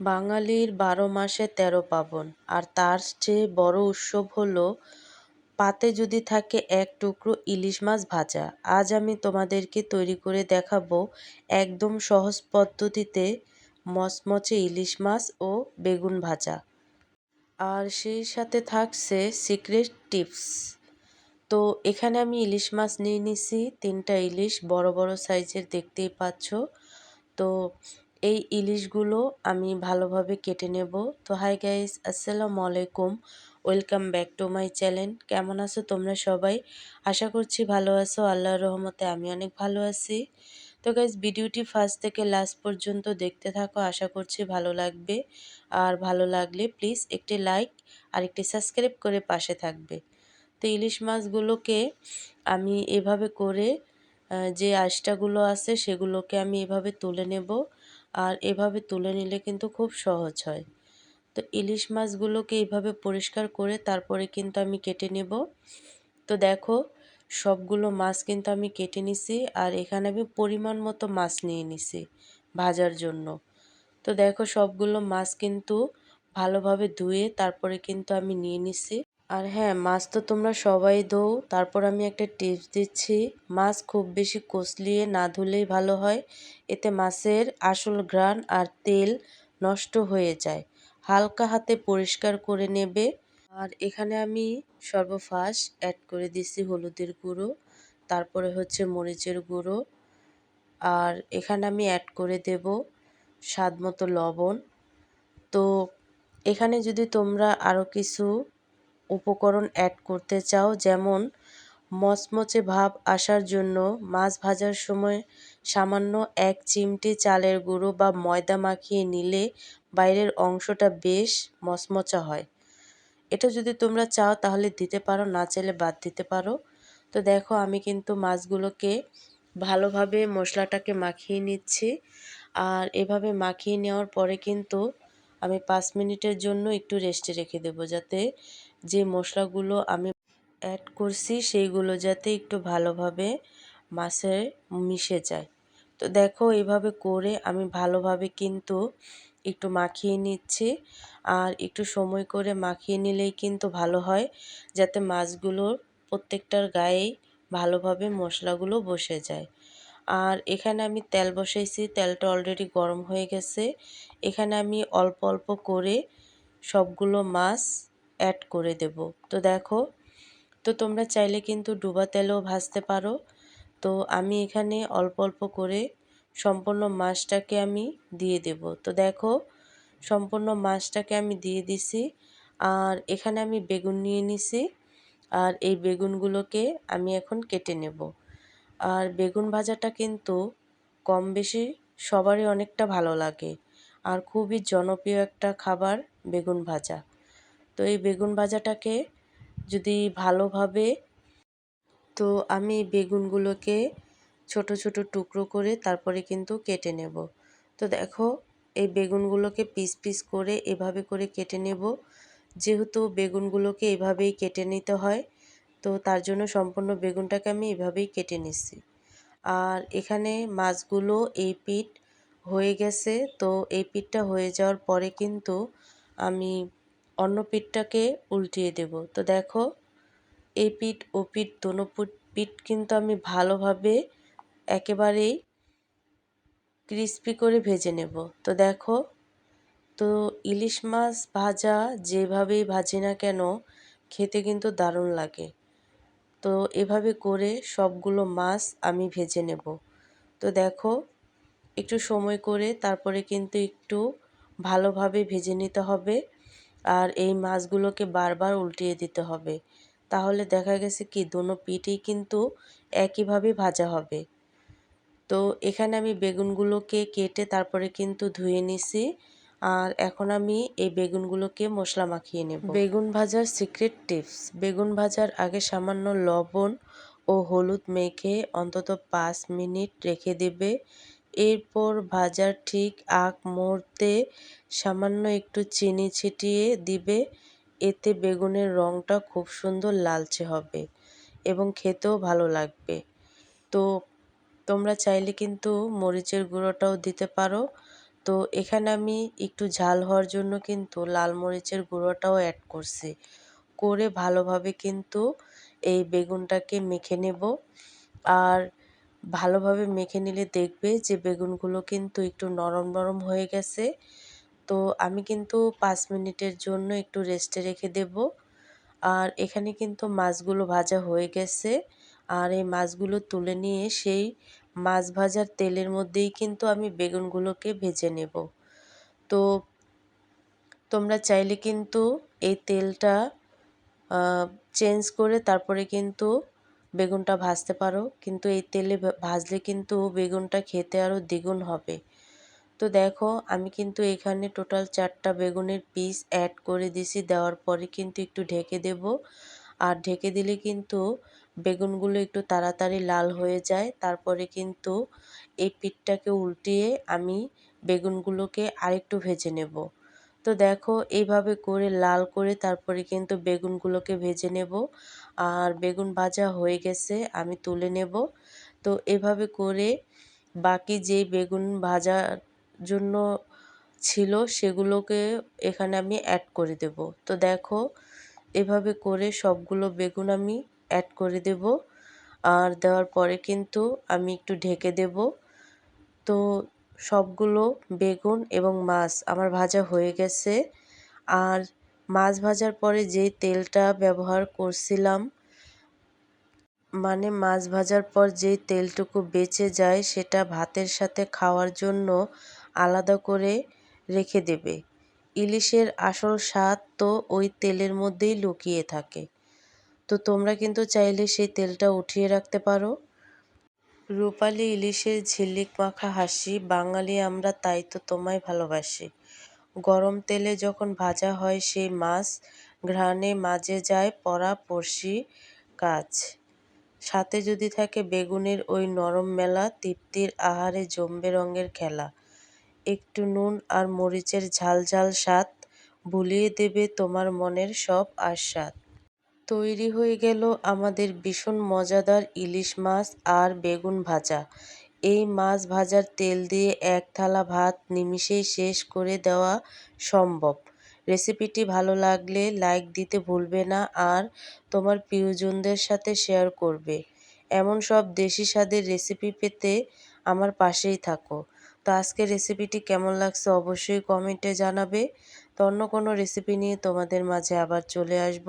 বাঙালির বারো মাসে তেরো পার্বণ আর তার চেয়ে বড় উৎসব হলো পাতে যদি থাকে এক টুকরো ইলিশ মাছ ভাজা। আজ আমি তোমাদেরকে তৈরি করে দেখাবো একদম সহজ পদ্ধতিতে মচমচে ইলিশ মাছ ও বেগুন ভাজা। আর সেই সাথে থাকছে সিক্রেট টিপস। তো এখানে আমি ইলিশ মাছ নিয়ে নিছি। তিনটা ইলিশ বড় বড় সাইজের দেখতেই পাচ্ছ। তো এই ইলিশগুলো আমি ভালোভাবে কেটে নেব। তো হাই গাইস, আসসালামু আলাইকুম। Welcome back to my channel. কেমন আছো তোমরা সবাই? আশা করছি ভালো আছো। আল্লাহর রহমতে আমি অনেক ভালো আছি। তো গাইজ ভিডিওটি ফার্স্ট থেকে লাস্ট পর্যন্ত দেখতে থাকো। আশা করছি ভালো লাগবে। আর ভালো লাগলে প্লিজ একটি লাইক আর একটি সাবস্ক্রাইব করে পাশে থাকবে। তো ইলিশ মাছগুলোকে আমি এভাবে করে যে আঁশটাগুলো আছে সেগুলোকে আমি এভাবে তুলে নেব। আর এভাবে তুলে নিলে কিন্তু খুব সহজ হয়। তো ইলিশ মাছগুলোকে এইভাবে পরিষ্কার করে তারপরে কিন্তু আমি কেটে নেব। তো দেখো, সবগুলো মাছ কিন্তু আমি কেটে নিছি আর এখানে আমি পরিমাণ মতো মাছ নিয়ে নিছি ভাজার জন্য। তো দেখো, সবগুলো মাছ কিন্তু ভালোভাবে ধুয়ে তারপরে কিন্তু আমি নিয়ে নিছি। আর হ্যাঁ মাছ তো তোমরা সবাই ধো তারপর আমি একটা টিপস দিচ্ছি। মাছ খুব বেশি কষলিয়ে না ধুলেই ভালো হয়। এতে মাছের আসল ঘ্রাণ আর তেল নষ্ট হয়ে যায়। হালকা হাতে পরিষ্কার করে নেবে। আর এখানে আমি সর্বফার্স্ট অ্যাড করে দিছি হলুদের গুঁড়ো। তারপরে হচ্ছে মরিচের গুঁড়ো। আর এখানে আমি অ্যাড করে দেব স্বাদ মতো লবণ। তো এখানে যদি তোমরা আরও কিছু উপকরণ অ্যাড করতে চাও, যেমন মচমচে ভাব আসার জন্য মাছ ভাজার সময় সামান্য এক চিমটি চালের গুঁড়ো বা ময়দা মাখিয়ে নিলে বাইরের অংশটা বেশ মচমচা হয়। এটা যদি তোমরা চাও তাহলে দিতে পারো, না চাইলে বাদ দিতে পারো। তো দেখো, আমি কিন্তু মাছগুলোকে ভালোভাবে মশলাটাকে মাখিয়ে নিচ্ছি। আর এভাবে মাখিয়ে নেওয়ার পরে কিন্তু আমি পাঁচ মিনিটের জন্য একটু রেস্টে রেখে দেবো, যাতে যে মশলাগুলো আমি অ্যাড করছি, সেইগুলো যাতে একটু ভালোভাবে মাছে মিশে যায়। তো দেখো এইভাবে করে আমি ভালোভাবে কিন্তু একটু মাখিয়ে নিচ্ছি। আর একটু সময় করে মাখিয়ে নিলেই কিন্তু ভালো হয়, যাতে মাছগুলোর প্রত্যেকটার গায়েই ভালোভাবে মশলাগুলো বসে যায়। আর এখানে আমি তেল বসাইছি, তেলটা অলরেডি গরম হয়ে গেছে। এখানে আমি অল্প অল্প করে সবগুলো মাছ অ্যাড করে দেব। তো দেখো, তো তোমরা চাইলে কিন্তু ডুবা তেলেও ভাজতে পারো। তো আমি এখানে অল্প অল্প করে সম্পূর্ণ মাছটাকে আমি দিয়ে দেব। তো দেখো, সম্পূর্ণ মাছটাকে আমি দিয়ে দিছি। আর এখানে আমি বেগুন নিয়ে নিছি। আর এই বেগুনগুলোকে আমি এখন কেটে নেব। আর বেগুন ভাজাটা কিন্তু কম বেশি সবারই অনেকটা ভালো লাগে। আর খুবই জনপ্রিয় একটা খাবার বেগুন ভাজা। তো এই বেগুন ভাজাটাকে যদি ভালোভাবে, তো আমি বেগুনগুলোকে ছোট ছোট টুকরো করে তারপরে কিন্তু কেটে নেব। তো দেখো, এই বেগুনগুলোকে পিস পিস করে এভাবে করে কেটে নেব। যেহেতু বেগুনগুলোকে এভাবেই কেটে নিতে হয়, তো তার জন্য সম্পূর্ণ বেগুনটাকে আমি এভাবেই কেটে নিচ্ছি। আর এখানে মাছগুলো এই পিঠ হয়ে গেছে, তো এই পিঠটা হয়ে যাওয়ার পরে কিন্তু আমি অন্য পিঠটাকে উল্টিয়ে দেব। তো দেখো, এই পিঠ, ও পিঠ, দোনো পিঠ কিন্তু আমি ভালোভাবে একেবারেই ক্রিস্পি করে ভেজে নেব। তো দেখো, তো ইলিশ মাছ ভাজা যেভাবেই ভাজি না কেন, খেতে কিন্তু দারুণ লাগে। তো এভাবে করে সবগুলো মাছ আমি ভেজে নেব। তো দেখো, একটু সময় করে তারপরে কিন্তু একটু ভালোভাবে ভেজে নিতে হবে। আর এই মাছগুলোকে বারবার উল্টিয়ে দিতে হবে। তাহলে দেখা গেছে কি, দোনো পিঠেই কিন্তু একইভাবে ভাজা হবে। তো এখানে আমি বেগুনগুলোকে কেটে তারপরে কিন্তু ধুয়ে নিছি। আর এখন আমি এই বেগুনগুলোকে মশলা মাখিয়ে নেব। বেগুন ভাজার সিক্রেট টিপস বেগুন ভাজার আগে সামান্য লবণ ও হলুদ মেখে অন্তত পাঁচ মিনিট রেখে দেবে। এরপর ভাজার ঠিক আগ মুহূর্তে সামান্য একটু চিনি ছিটিয়ে দিবে, এতে বেগুনের রঙটা খুব সুন্দর লালচে হবে এবং খেতেও ভালো লাগবে। তো তোমরা চাইলে কিন্তু মরিচের গুঁড়োটাও দিতে পারো। তো এখানে আমি একটু ঝাল হওয়ার জন্য কিন্তু লাল মরিচের গুঁড়োটাও অ্যাড করছি। করে ভালোভাবে কিন্তু এই বেগুনটাকে মেখে নেব। আর ভালোভাবে মেখে নিলে দেখবে যে বেগুনগুলো কিন্তু একটু নরম নরম হয়ে গেছে। তো আমি কিন্তু পাঁচ মিনিটের জন্য একটু রেস্টে রেখে দেব। আর এখানে কিন্তু মাছগুলো ভাজা হয়ে গেছে। আর এই মাছগুলো তুলে নিয়ে সেই মাছ ভাজার তেলের মধ্যেই কিন্তু আমি বেগুনগুলোকে ভেজে নেব। তো তোমরা চাইলে কিন্তু এই তেলটা চেঞ্জ করে তারপরে কিন্তু বেগুনটা ভাজতে পারো। কিন্তু এই তেলে ভাজলে কিন্তু বেগুনটা খেতে আরও দ্বিগুণ হবে। তো দেখো, আমি কিন্তু এখানে টোটাল চারটা বেগুনের পিস অ্যাড করে দিছি। দেওয়ার পরে কিন্তু একটু ঢেকে দেব। আর ঢেকে দিলে কিন্তু বেগুনগুলো একটু তাড়াতাড়ি লাল হয়ে যায়। তারপরে কিন্তু এই পিঠটাকে উল্টিয়ে আমি বেগুনগুলোকে আরেকটু ভেজে নেব। তো দেখো, এইভাবে করে লাল করে তারপরে কিন্তু বেগুনগুলোকে ভেজে নেব। আর বেগুন ভাজা হয়ে গেছে, আমি তুলে নেব। তো এভাবে করে বাকি যেই বেগুন ভাজার জন্য ছিল, সেগুলোকে এখানে আমি অ্যাড করে দেব। তো দেখো, এভাবে করে সবগুলো বেগুন আমি অ্যাড করে দেব। আর দেওয়ার পরে কিন্তু আমি একটু ঢেকে দেব। তো সবগুলো বেগুন এবং মাছ আমার ভাজা হয়ে গেছে। আর মাছ ভাজার পরে যে তেলটা ব্যবহার করছিলাম মানে মাছ ভাজার পর যেই তেলটুকু বেঁচে যায় সেটা ভাতের সাথে খাওয়ার জন্য আলাদা করে রেখে দেবে। ইলিশের আসল স্বাদ তো ওই তেলের মধ্যেই লুকিয়ে থাকে। তো তোমরা কিন্তু চাইলে সেই তেলটা উঠিয়ে রাখতে পারো। রূপালি ইলিশের ঝিল্লিক মাখা হাসি, বাঙালি আমরা তাই তো তোমায় ভালোবাসি। গরম তেলে যখন ভাজা হয় সেই মাছ, ঘ্রাণে মাঝে যায় পরা পড়শি কাজ সাথে যদি থাকে বেগুনের ওই নরম মেলা, তৃপ্তির আহারে জমবে রঙের খেলা। একটু নুন আর মরিচের ঝাল ঝাল স্বাদ, ভুলিয়ে দেবে তোমার মনের সব আস্বাদ। তৈরি হয়ে গেল আমাদের ভীষণ মজাদার ইলিশ মাছ আর বেগুন ভাজা। এই মাছ ভাজার তেল দিয়ে এক থালা ভাত নিমিষেই শেষ করে দেওয়া সম্ভব। রেসিপিটি ভালো লাগলে লাইক দিতে ভুলবে না আর তোমার প্রিয়জনদের সাথে শেয়ার করবে। এমন সব দেশি স্বাদের রেসিপি পেতে আমার পাশেই থাকো। তো আজকে রেসিপিটি কেমন লাগছে অবশ্যই কমেন্টে জানাবে। তো অন্য কোনো রেসিপি নিয়ে তোমাদের মাঝে আবার চলে আসব।